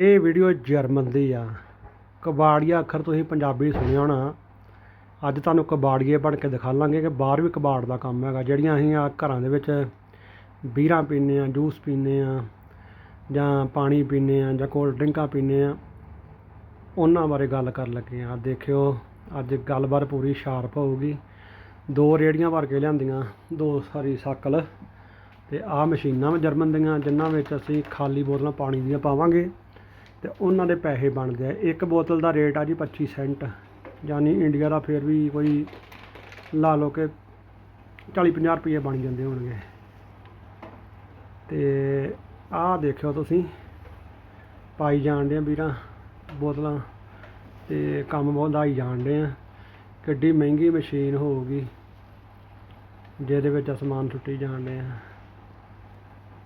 ਇਹ video German ਦੀ ਆ। ਕਬਾੜੀਆ ਅੱਖਰ ਤੁਸੀਂ ਪੰਜਾਬੀ ਸੁਣਿਆ ਹੋਣਾ। ਅੱਜ ਤੁਹਾਨੂੰ ਕਬਾੜੀਏ ਬਣ ਕੇ ਦਿਖਾ ਲਾਂਗੇ ਕਿ ਬਾਹਰ ਵੀ ਕਬਾੜ ਦਾ ਕੰਮ ਹੈਗਾ। ਜਿਹੜੀਆਂ ਅਸੀਂ ਆ ਘਰਾਂ ਦੇ ਵਿੱਚ ਬੀਰਾਂ ਪੀਂਦੇ ਆ, ਜੂਸ ਪੀਂਦੇ ਆ, ਜਾਂ ਪਾਣੀ ਪੀਂਦੇ ਆ, ਜਾਂ ਕੋਲਡ ਡਰਿੰਕਾਂ ਪੀਂਦੇ ਆ, ਉਹਨਾਂ ਬਾਰੇ ਗੱਲ ਕਰਨ ਲੱਗੇ ਆ। ਦੇਖਿਓ, ਅੱਜ ਗੱਲਬਾਤ ਪੂਰੀ ਸ਼ਾਰਪ ਹੋਊਗੀ। ਦੋ ਰੇੜੀਆਂ ਭਰ ਕੇ ਲਿਆਂਦੀਆਂ, ਦੋ ਸਾਰੀ ਸਾਕਲ। ਤੇ ਆਹ ਮਸ਼ੀਨਾਂ ਵਾ ਜਰਮਨ ਦੀਆਂ, ਜਿਨ੍ਹਾਂ ਵਿੱਚ ਅਸੀਂ ਖਾਲੀ ਬੋਤਲਾਂ ਪਾਣੀ ਦੀਆਂ ਪਾਵਾਂਗੇ। ਤੇ ਉਹਨਾਂ ਦੇ ਪੈਸੇ ਬਣਦੇ ਆ। ਇੱਕ ਬੋਤਲ ਦਾ ਰੇਟ ਆ ਜੀ 25 ਸੈਂਟ। ਯਾਨੀ ਇੰਡੀਆ ਦਾ ਫਿਰ ਵੀ ਕੋਈ ਲਾ ਲਓ ਕਿ 40 50 ਰੁਪਏ ਬਣ ਜਾਂਦੇ ਹੋਣਗੇ। ਤੇ ਆਹ ਦੇਖਿਓ ਤੁਸੀਂ, ਪਾਈ ਜਾਣਦੇ ਆ ਵੀਰਾਂ ਬੋਤਲਾਂ ਤੇ ਕੰਮ ਬਹੁਤ ਆਈ ਜਾਣਦੇ ਆ। ਕਿੱਡੀ ਮਹਿੰਗੀ ਮਸ਼ੀਨ ਹੋਊਗੀ, ਜਿਹਦੇ ਵਿੱਚ ਅਸਮਾਨ ਸੁੱਟੀ ਜਾਣਦੇ ਆ।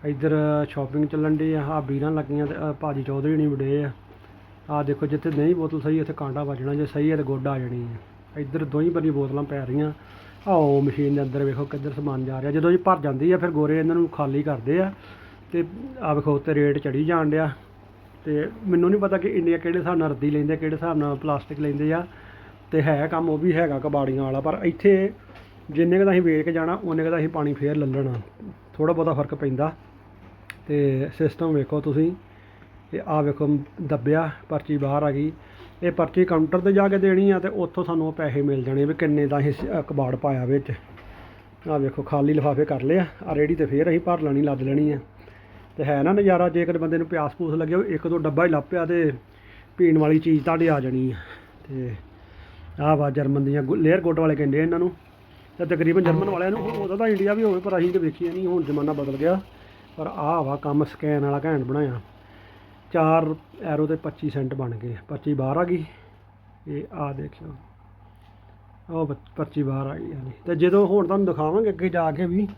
ਇੱਧਰ ਸ਼ਾਪਿੰਗ ਚੱਲਣ ਦੀ ਆ। ਆ ਵੀਰਾਂ ਲੱਗੀਆਂ ਤੇ, ਆਹ ਭਾਜੀ ਚੌਧਰੀ ਨਹੀਂ ਵੜੇ ਆ। ਆ ਦੇਖੋ ਜਿੱਥੇ ਨਹੀਂ ਬੋਤਲ ਸਹੀ, ਉੱਥੇ ਕਾਂਡਾ ਵੱਜਣਾ। ਜੇ ਸਹੀ ਹੈ ਤੇ ਗੋਡਾ ਆ ਜਾਣੀ ਹੈ ਇੱਧਰ ਦੋਹੀਂ ਬਰੀ ਬੋਤਲਾਂ ਪੈ ਰਹੀਆਂ। ਆਓ ਮਸ਼ੀਨ ਦੇ ਅੰਦਰ ਵੇਖੋ ਕਿੱਧਰ ਸਮਾਨ ਜਾ ਰਿਹਾ। ਜਦੋਂ ਇਹ ਭਰ ਜਾਂਦੀ ਆ, ਫਿਰ ਗੋਰੇ ਇਹਨਾਂ ਨੂੰ ਖਾਲੀ ਕਰਦੇ ਆ। ਤੇ ਆ ਵੇਖੋ ਉੱਤੇ ਰੇਟ ਚੜੀ ਜਾਣ ਡਿਆ। ਤੇ ਮੈਨੂੰ ਨਹੀਂ ਪਤਾ ਕਿ ਇੰਡੀਆ ਕਿਹੜੇ ਹਿਸਾਬ ਨਾਲ ਰੱਦੀ ਲੈਂਦੇ ਕਿਹੜੇ ਹਿਸਾਬ ਨਾਲ ਪਲਾਸਟਿਕ ਲੈਂਦੇ ਆ। ਤੇ ਹੈ ਕੰਮ, ਉਹ ਵੀ ਹੈਗਾ ਕਬਾੜੀਆਂ ਵਾਲਾ। ਪਰ ਇੱਥੇ ਜਿੰਨੇ ਕੁ ਦਾ ਅਸੀਂ ਵੇਚ ਕੇ ਜਾਣਾ, ਉਹਨੇ ਕੁ ਦਾ ਅਸੀਂ ਪਾਣੀ ਫੇਰ ਲੱਲਣਾ ਲੈਣਾ। ਥੋੜਾ ਬਹੁਤਾ ਫ਼ਰਕ ਪੈਂਦਾ। ਤੇ ਸਿਸਟਮ ਵੇਖੋ ਤੁਸੀਂ ਇਹ ਆ ਵੇਖੋ ਦੱਬਿਆ, ਪਰਚੀ ਬਾਹਰ ਆ ਗਈ। ਇਹ ਪਰਚੀ ਕਾਊਂਟਰ ਤੇ ਜਾ ਕੇ ਦੇਣੀ ਆ ਤੇ ਉੱਥੋਂ ਸਾਨੂੰ ਉਹ ਪੈਸੇ ਮਿਲ ਜਾਣੇ ਵੀ ਕਿੰਨੇ ਦਾ ਅਸੀਂ ਕਬਾੜ ਪਾਇਆ ਵਿੱਚ। ਆ ਵੇਖੋ ਖਾਲੀ ਲਿਫਾਫੇ ਕਰ ਲਿਆ ਆ ਰੇੜੀ ਤੇ ਫੇਰ ਅਸੀਂ ਭਰ ਲੈਣੀ, ਲੱਦ ਲੈਣੀ ਆ। ਤੇ ਹੈ ਨਾ ਨਜ਼ਾਰਾ, ਜੇਕਰ ਬੰਦੇ ਨੂੰ ਪਿਆਸ ਪੂਸ ਲੱਗੇ ਉਹ ਇੱਕ ਦੋ ਡੱਬਾ ਹੀ ਲੱਭ ਪਿਆ ਤੇ ਪੀਣ ਵਾਲੀ ਚੀਜ਼ ਤੁਹਾਡੇ ਆ ਜਾਣੀ ਆ। ਤੇ ਆਹ ਵਾ ਜਰਮਨ ਦੀਆਂ ਲੇਅਰ ਕੋਟ ਵਾਲੇ ਕਹਿੰਦੇ ਆ ਇਹਨਾਂ ਨੂੰ। ਤੇ ਤਕਰੀਬਨ ਜਰਮਨ ਵਾਲਿਆਂ ਨੂੰ, ਉਹਦਾ ਤਾਂ ਇੰਡੀਆ ਵੀ ਹੋਵੇ, ਪਰ ਅਸੀਂ ਤੇ ਵੇਖੀ ਨਹੀਂ ਹੁਣ ਜ਼ਮਾਨਾ ਬਦਲ ਗਿਆ। ਪਰ ਆਹ ਵਾ ਕੰਮ ਸਕੈਨ ਵਾਲਾ ਘੈਂਟ ਬਣਾਇਆ। ਚਾਰ ਐਰੋ ਤੇ 25 ਸੈਂਟ ਬਣ ਗਏ। 25 ਬਾਹਰ ਆ ਗਈ। ਇਹ ਆ ਦੇਖਿਓ। ਉਹ ਪ- 25 ਬਾਹਰ ਆ ਗਈ, ਹਾਂਜੀ। ਤੇ ਜਦੋਂ ਹੁਣ ਤੁਹਾਨੂੰ ਦਿਖਾਵਾਂਗੇ ਅੱਗੇ ਜਾ ਕੇ ਵੀ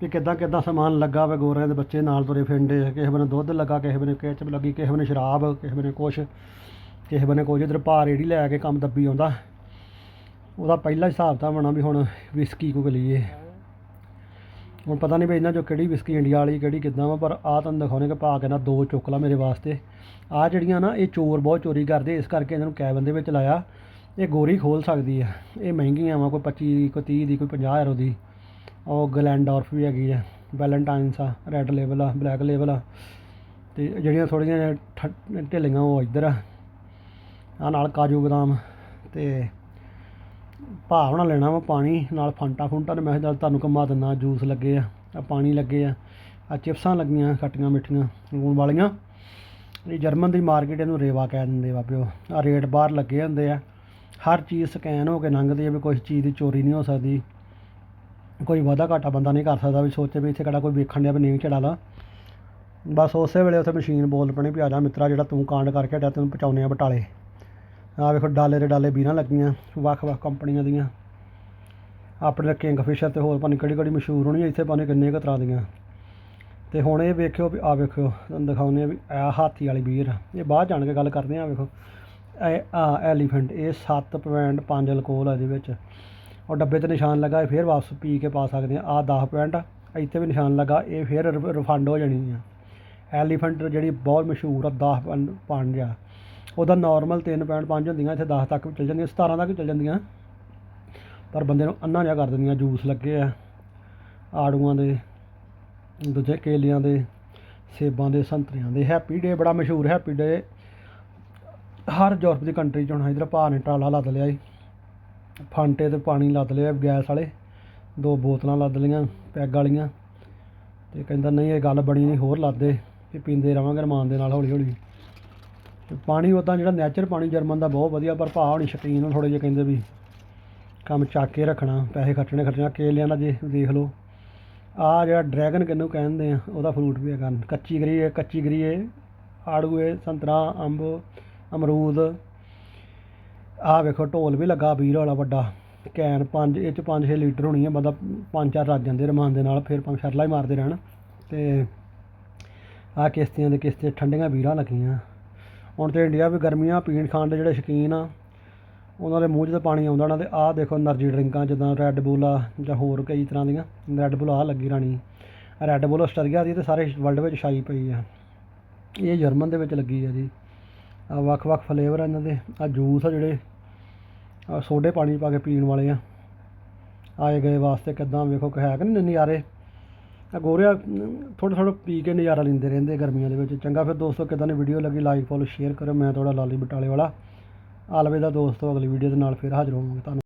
ਕਿ ਕਿੱਦਾਂ ਕਿੱਦਾਂ ਸਮਾਨ ਲੱਗਾ ਵੇ ਗੋਰਿਆਂ ਦੇ ਬੱਚੇ ਨਾਲ ਤੁਰੇ ਫਿਰਦੇ ਆ। ਕਿਸੇ ਬਨੇ ਦੁੱਧ ਲੱਗਾ, ਕਿਸੇ ਬਨੇ ਕੇਚਪ ਲੱਗੀ, ਕਿਸੇ ਬਨੇ ਸ਼ਰਾਬ, ਕਿਸੇ ਬਨੇ ਕੁਛ, ਕਿਸੇ ਬਨੇ ਕੁਝ ਇਧਰ ਭਾਰ ਰੇੜੀ ਲੈ ਕੇ ਕੰਮ ਦੱਬੀ ਆਉਂਦਾ। ਉਹਦਾ ਪਹਿਲਾ ਹਿਸਾਬ ਤਾਂ ਬਣਾ ਵੀ ਹੁਣ ਵਿਸਕੀ ਕੋ ਲਈਏ ਹੁਣ ਪਤਾ ਨਹੀਂ ਵੀ ਇਹਨਾਂ ਚੋਂ ਕਿਹੜੀ ਵਿਸਕੀ ਇੰਡੀਆ ਵਾਲੀ, ਕਿਹੜੀ ਕਿੱਦਾਂ ਵਾ, ਪਰ ਆ ਤੁਹਾਨੂੰ ਦਿਖਾਉਣੇ ਕਿ ਪਾ ਕੇ ਨਾ ਦੋ ਚੁੱਕ ਲਾ ਮੇਰੇ ਵਾਸਤੇ। ਆ ਜਿਹੜੀਆਂ ਨਾ, ਇਹ ਚੋਰ ਬਹੁਤ ਚੋਰੀ ਕਰਦੇ, ਇਸ ਕਰਕੇ ਇਹਨਾਂ ਨੂੰ ਕੈਬਨ ਦੇ ਵਿੱਚ ਲਾਇਆ। ਇਹ ਗੋਰੀ ਖੋਲ ਸਕਦੀ ਆ ਇਹ ਮਹਿੰਗੀਆਂ ਵਾ, ਕੋਈ 25 ਕੋਈ 30 ਦੀ, ਕੋਈ 50 ਯੂਰੋ ਦੀ। ਉਹ ਗਲੈਂਡੋਰਫ ਵੀ ਹੈਗੀ ਆ ਵੈਲੈਂਟਾਈਨਸ ਆ ਰੈੱਡ ਲੇਵਲ ਆ ਬਲੈਕ ਲੇਵਲ ਆ। ਤੇ ਜਿਹੜੀਆਂ ਥੋੜੀਆਂ ਠ- ਢਿੱਲੀਆਂ ਉਹ ਇੱਧਰ ਆ। ਆ ਨਾਲ ਕਾਜੂ ਬਦਾਮ ਤੇ ਭਾਵਨਾ ਲੈਣਾ ਵਾ ਪਾਣੀ, ਨਾਲ ਫਾਂਟਾ ਫੁੰਟਾ ਤੇ ਮੈਂ ਕਿਹਾ ਤੁਹਾਨੂੰ ਘੁਮਾ ਦਿੰਦਾ, ਜੂਸ ਲੱਗੇ ਆ ਆ ਪਾਣੀ ਲੱਗੇ ਆ ਆ ਚਿਪਸਾਂ ਲੱਗੀਆਂ, ਖੱਟੀਆਂ ਮਿੱਠੀਆਂ, ਲੂਣ ਵਾਲੀਆਂ। ਇਹ ਜਰਮਨ ਦੀ ਮਾਰਕੀਟ ਇਹਨੂੰ ਰੇਵਾ ਕਹਿ ਦਿੰਦੇ ਵਾ ਪਿਓ। ਆ ਰੇਟ ਬਾਹਰ ਲੱਗੇ ਹੁੰਦੇ ਆ। ਹਰ ਚੀਜ਼ ਸਕੈਨ ਹੋ ਕੇ ਲੰਘਦੀ ਆ ਵੀ ਕੋਈ ਚੀਜ਼ ਦੀ ਚੋਰੀ ਨਹੀਂ ਹੋ ਸਕਦੀ। ਕੋਈ ਵਾਧਾ ਘਾਟਾ ਬੰਦਾ ਨਹੀਂ ਕਰ ਸਕਦਾ ਵੀ ਸੋਚੇ ਵੀ ਇੱਥੇ ਕਿਹੜਾ ਕੋਈ ਵੇਖਣ ਡਿਆ ਵੀ ਨਹੀਂ ਚੜਾ ਲਾ। ਬਸ ਉਸੇ ਵੇਲੇ ਉੱਥੇ ਮਸ਼ੀਨ ਬੋਲ ਪਣੀ ਵੀ ਆ ਜਾ ਮਿੱਤਰਾ, ਜਿਹੜਾ ਤੂੰ ਕਾਂਡ ਕਰਕੇ ਹਟਿਆ ਤੈਨੂੰ ਪਹੁੰਚਾਉਂਦੇ ਆ ਬਟਾਲੇ। ਆ ਵੇਖੋ, ਡਾਲੇ ਦੇ ਡਾਲੇ ਬੀਰਾਂ ਲੱਗੀਆਂ ਵੱਖ-ਵੱਖ ਕੰਪਨੀਆਂ ਦੀਆਂ। ਆਪਣੇ ਕਿੰਗ ਫਿਸ਼ਰ ਤੇ ਹੋਰ ਪਾਣੀ ਕਿਹੜੀ ਕਿਹੜੀ ਮਸ਼ਹੂਰ ਹੋਣੀ ਇੱਥੇ ਪਾਣੀ ਕਿੰਨੇ ਕੁ ਤਰ੍ਹਾਂ ਦੀਆਂ। ਤੇ ਹੁਣ ਇਹ ਵੇਖਿਓ ਵੀ, ਆ ਵੇਖਿਓ, ਤੁਹਾਨੂੰ ਦਿਖਾਉਂਦੇ ਆ ਵੀ ਆ ਹਾਥੀ ਵਾਲੀ ਬੀਰ ਆ। ਇਹ ਬਾਅਦ ਜਾਣ ਕੇ ਗੱਲ ਕਰਦੇ ਆ ਵੇਖੋ। ਇਹ, ਆ ਐਲੀਫੈਂਟ ਇਹ 7.5 ਅਲਕੋਹਲ ਆ ਇਹਦੇ ਵਿੱਚ। ਉਹ ਡੱਬੇ ਤੇ ਨਿਸ਼ਾਨ ਲੱਗਾ, ਇਹ ਫੇਰ ਵਾਪਸ ਪੀ ਕੇ ਪਾ ਸਕਦੇ ਆ। ਆ 10 ਪੁਆਇੰਟ ਆ, ਇੱਥੇ ਵੀ ਨਿਸ਼ਾਨ ਲੱਗਾ, ਇਹ ਫੇਰ ਰਿਫੰਡ ਹੋ ਜਾਣੀ ਆ। ਐਲੀਫੈਂਟ ਜਿਹੜੀ ਬਹੁਤ ਮਸ਼ਹੂਰ ਆ 10 ਪੰਜ ਆ। ਉਹਦਾ ਨਾਰਮਲ 3.5 ਹੁੰਦੀਆਂ, ਇੱਥੇ 10 ਤੱਕ ਵੀ ਚੱਲ ਜਾਂਦੀਆਂ 17 ਤੱਕ ਵੀ ਚੱਲ ਜਾਂਦੀਆਂ। ਪਰ ਬੰਦੇ ਨੂੰ ਅੰਨਾ ਜਿਹਾ ਕਰ ਦਿੰਦੀਆਂ, ਜੂਸ ਲੱਗੇ ਆ, ਆੜੂਆਂ ਦੇ, ਦੂਜੇ ਕੇਲਿਆਂ ਦੇ, ਸੇਬਾਂ ਦੇ, ਸੰਤਰਿਆਂ ਦੇ। ਹੈਪੀ ਡੇ ਬੜਾ ਮਸ਼ਹੂਰ ਹੈਪੀ ਡੇ ਹਰ ਯੂਰਪ ਦੀ ਕੰਟਰੀ ਚ ਹੁਣ, ਇਧਰ ਭਾ ਨੇ ਟਰਾਲਾ ਲੱਦ ਲਿਆ ਜੀ। ਫਾਂਟੇ ਤੇ ਪਾਣੀ ਲੱਦ ਲਿਆ, ਗੈਸ ਵਾਲੇ। ਦੋ ਬੋਤਲਾਂ ਲੱਦ ਲਈਆਂ, ਪੈਗ ਵਾਲੀਆਂ। ਤੇ ਕਹਿੰਦਾ, ਨਹੀਂ, ਇਹ ਗੱਲ ਬਣੀ ਨਹੀਂ, ਹੋਰ ਲੱਦੇ। ਤੇ ਪੀਂਦੇ ਰਵਾਂਗੇ, ਰਮਾਨ ਦੇ ਨਾਲ ਹੌਲੀ ਹੌਲੀ ਤੇ ਪਾਣੀ ਉਦਾਂ ਜਿਹੜਾ ਨੈਚੁਰਲ ਪਾਣੀ ਜਰਮਨ ਦਾ ਬਹੁਤ ਵਧੀਆ, ਪਰ ਭਾ ਹੋਣੀ ਸ਼ਕੀਨ ਥੋੜੇ ਜਿਹੇ ਕਹਿੰਦੇ ਵੀ ਕੰਮ ਚੱਕ ਕੇ ਰੱਖਣਾ, ਪੈਸੇ ਖਰਚਣੇ ਖਰਚਣਾ ਕੇਲਿਆਂ ਦਾ ਜੇ ਦੇਖ ਲਓ। ਆ ਜਿਹੜਾ ਡਰੈਗਨ ਕਿੰਨੂੰ ਕਹਿੰਦੇ ਆ, ਉਹਦਾ ਫਰੂਟ ਵੀ ਹੈਗਾ। ਕੱਚੀ ਗਰੀ ਹੈ ਕੱਚੀ ਗਰੀ ਹੈ ਆੜੂ ਹੈ ਸੰਤਰਾ, ਅੰਬ, ਅਮਰੂਦ। ਆ ਵੇਖੋ, ਢੋਲ ਵੀ ਲੱਗਾ ਵੀਰ ਵਾਲਾ ਵੱਡਾ। ਕੈਨ ਪੰਜ, ਇਹ ਚ 5-6 ਲੀਟਰ ਹੋਣੀ ਹੈ ਬੰਦਾ ਪੰਜ ਚਾਰ ਰੱਜ ਜਾਂਦੇ ਰਮਾਨ ਦੇ ਨਾਲ, ਫਿਰ ਪੰਜ ਸ਼ਰਲਾ ਹੀ ਮਾਰਦੇ ਰਹਿਣ। ਤੇ ਆ ਕਿਸ਼ਤੀਆਂ ਦੇ ਕਿਸ਼ਤੇ ਠੰਡੀਆਂ ਵੀਰਾਂ ਲੱਗੀਆਂ। ਹੁਣ ਤੇ ਇੰਡੀਆ ਵੀ ਗਰਮੀਆਂ ਪੀਣ ਖਾਣ ਦੇ ਜਿਹੜੇ ਸ਼ੌਕੀਨ ਆ, ਉਹਨਾਂ ਦੇ ਮੂੰਹ 'ਚ ਤਾਂ ਪਾਣੀ ਆਉਂਦਾ ਉਹਨਾਂ 'ਤੇ ਆਹ ਦੇਖੋ એનર્ਜੀ ਡਰਿੰਕਾਂ ਜਿੱਦਾਂ ਰੈੱਡ ਬੁੱਲ ਆ ਜਾਂ ਹੋਰ ਕਈ ਤਰ੍ਹਾਂ ਦੀਆਂ। ਰੈੱਡ ਬੁੱਲ ਆ ਲੱਗੀ ਰਾਣੀ। ਰੈੱਡ ਬੁੱਲ ਆਸਟਰੀਆ ਦੀ ਤੇ ਸਾਰੇ ਵਰਲਡ ਵਿੱਚ ਛਾਈ ਪਈ ਆ। ਇਹ ਜਰਮਨ ਦੇ ਵਿੱਚ ਲੱਗੀ ਆ ਜੀ। ਆ ਵੱਖ-ਵੱਖ ਫਲੇਵਰ ਆ ਇਹਨਾਂ ਦੇ। ਆ ਜੂਸ ਆ ਜਿਹੜੇ ਸੋਡੇ ਪਾਣੀ ਪਾ ਕੇ ਪੀਣ ਵਾਲੇ ਆ। ਆਏ ਗਏ ਵਾਸਤੇ ਕਿਦਾਂ ਵੇਖੋ ਕਿ ਹੈ ਕਿ ਨਜ਼ਾਰੇ? ਗੋਰਿਆ, ਥੋੜ੍ਹਾ ਥੋੜ੍ਹਾ ਪੀ ਕੇ ਨਜ਼ਾਰਾ ਲੈਂਦੇ ਰਹਿੰਦੇ ਗਰਮੀਆਂ ਦੇ ਵਿੱਚ। ਚੰਗਾ ਫਿਰ ਦੋਸਤੋ, ਕਿੱਦਾਂ ਦੀ ਵੀਡੀਓ ਲੱਗੀ ਲਾਈਕ ਫੋਲੋ ਸ਼ੇਅਰ ਕਰੋ ਮੈਂ ਤੁਹਾਡਾ ਲਾਲੀ ਬਟਾਲੇ ਵਾਲਾ। ਆਲਵੇ ਦਾ ਦੋਸਤੋ, ਅਗਲੀ ਵੀਡੀਓ ਦੇ ਨਾਲ ਫਿਰ ਹਾਜ਼ਰ ਹੋਵਾਂਗੇ। ਤੁਹਾਨੂੰ